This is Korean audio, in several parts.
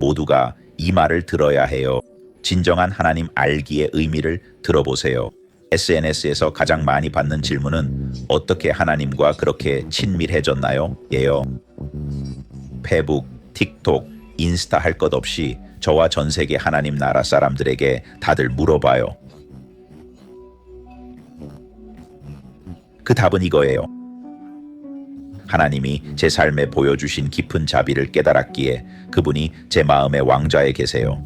모두가 이 말을 들어야 해요. 진정한 하나님 알기의 의미를 들어보세요. SNS에서 가장 많이 받는 질문은 어떻게 하나님과 그렇게 친밀해졌나요? 예요. 페북, 틱톡, 인스타 할 것 없이 저와 전 세계 하나님 나라 사람들에게 다들 물어봐요. 그 답은 이거예요. 하나님이 제 삶에 보여주신 깊은 자비를 깨달았기에 그분이 제 마음의 왕좌에 계세요.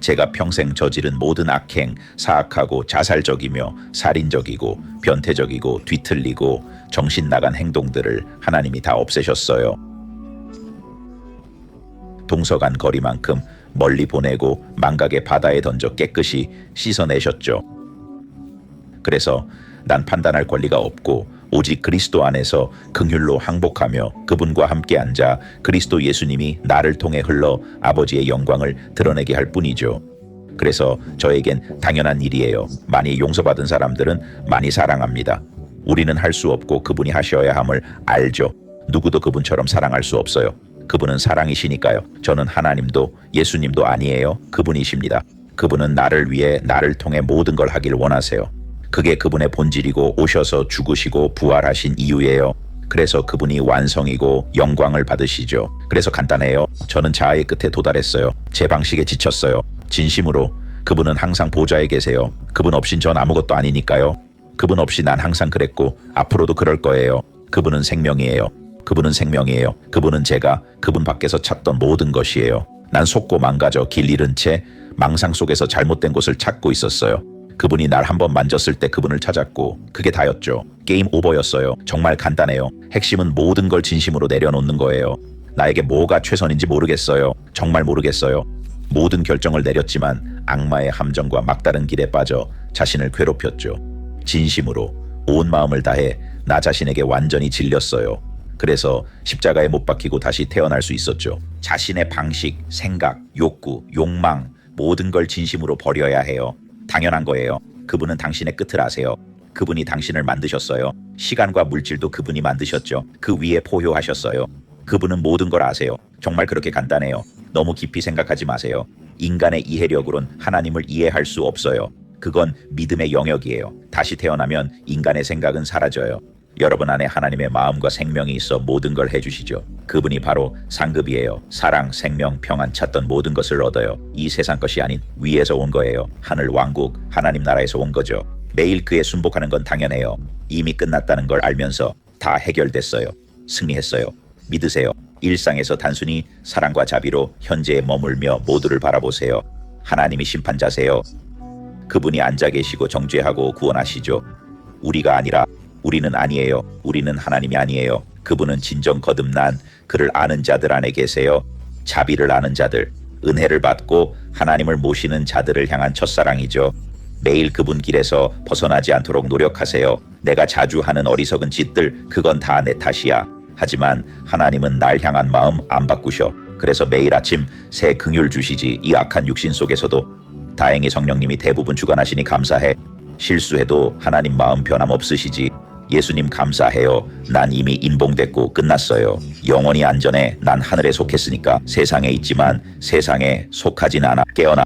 제가 평생 저지른 모든 악행, 사악하고 자살적이며 살인적이고 변태적이고 뒤틀리고 정신 나간 행동들을 하나님이 다 없애셨어요. 동서간 거리만큼 멀리 보내고 망각의 바다에 던져 깨끗이 씻어내셨죠. 그래서 난 판단할 권리가 없고 오직 그리스도 안에서 긍휼로 항복하며 그분과 함께 앉아 그리스도 예수님이 나를 통해 흘러 아버지의 영광을 드러내게 할 뿐이죠. 그래서 저에겐 당연한 일이에요. 많이 용서받은 사람들은 많이 사랑합니다. 우리는 할 수 없고 그분이 하셔야 함을 알죠. 누구도 그분처럼 사랑할 수 없어요. 그분은 사랑이시니까요. 저는 하나님도 예수님도 아니에요. 그분이십니다. 그분은 나를 위해 나를 통해 모든 걸 하길 원하세요. 그게 그분의 본질이고 오셔서 죽으시고 부활하신 이유예요. 그래서 그분이 완성이고 영광을 받으시죠. 그래서 간단해요. 저는 자아의 끝에 도달했어요. 제 방식에 지쳤어요. 진심으로 그분은 항상 보좌에 계세요. 그분 없인 전 아무것도 아니니까요. 그분 없이 난 항상 그랬고 앞으로도 그럴 거예요. 그분은 생명이에요. 그분은 생명이에요. 그분은 제가 그분 밖에서 찾던 모든 것이에요. 난 속고 망가져 길 잃은 채 망상 속에서 잘못된 곳을 찾고 있었어요. 그분이 날 한번 만졌을 때 그분을 찾았고 그게 다였죠. 게임 오버였어요. 정말 간단해요. 핵심은 모든 걸 진심으로 내려놓는 거예요. 나에게 뭐가 최선인지 모르겠어요. 정말 모르겠어요. 모든 결정을 내렸지만 악마의 함정과 막다른 길에 빠져 자신을 괴롭혔죠. 진심으로 온 마음을 다해 나 자신에게 완전히 질렸어요. 그래서 십자가에 못 박히고 다시 태어날 수 있었죠. 자신의 방식, 생각, 욕구, 욕망 모든 걸 진심으로 버려야 해요. 당연한 거예요. 그분은 당신의 끝을 아세요. 그분이 당신을 만드셨어요. 시간과 물질도 그분이 만드셨죠. 그 위에 포효하셨어요. 그분은 모든 걸 아세요. 정말 그렇게 간단해요. 너무 깊이 생각하지 마세요. 인간의 이해력으론 하나님을 이해할 수 없어요. 그건 믿음의 영역이에요. 다시 태어나면 인간의 생각은 사라져요. 여러분 안에 하나님의 마음과 생명이 있어 모든 걸 해주시죠. 그분이 바로 상급이에요. 사랑, 생명, 평안 찾던 모든 것을 얻어요. 이 세상 것이 아닌 위에서 온 거예요. 하늘 왕국, 하나님 나라에서 온 거죠. 매일 그에 순복하는 건 당연해요. 이미 끝났다는 걸 알면서 다 해결됐어요. 승리했어요. 믿으세요. 일상에서 단순히 사랑과 자비로 현재에 머물며 모두를 바라보세요. 하나님이 심판자세요. 그분이 앉아 계시고 정죄하고 구원하시죠. 우리가 아니라 우리는 아니에요. 우리는 하나님이 아니에요. 그분은 진정 거듭난 그를 아는 자들 안에 계세요. 자비를 아는 자들, 은혜를 받고 하나님을 모시는 자들을 향한 첫사랑이죠. 매일 그분 길에서 벗어나지 않도록 노력하세요. 내가 자주 하는 어리석은 짓들, 그건 다 내 탓이야. 하지만 하나님은 날 향한 마음 안 바꾸셔. 그래서 매일 아침 새 긍휼 주시지 이 악한 육신 속에서도 다행히 성령님이 대부분 주관하시니 감사해. 실수해도 하나님 마음 변함 없으시지. 예수님 감사해요. 난 이미 인봉됐고 끝났어요. 영원히 안전해. 난 하늘에 속했으니까 세상에 있지만 세상에 속하진 않아. 깨어나.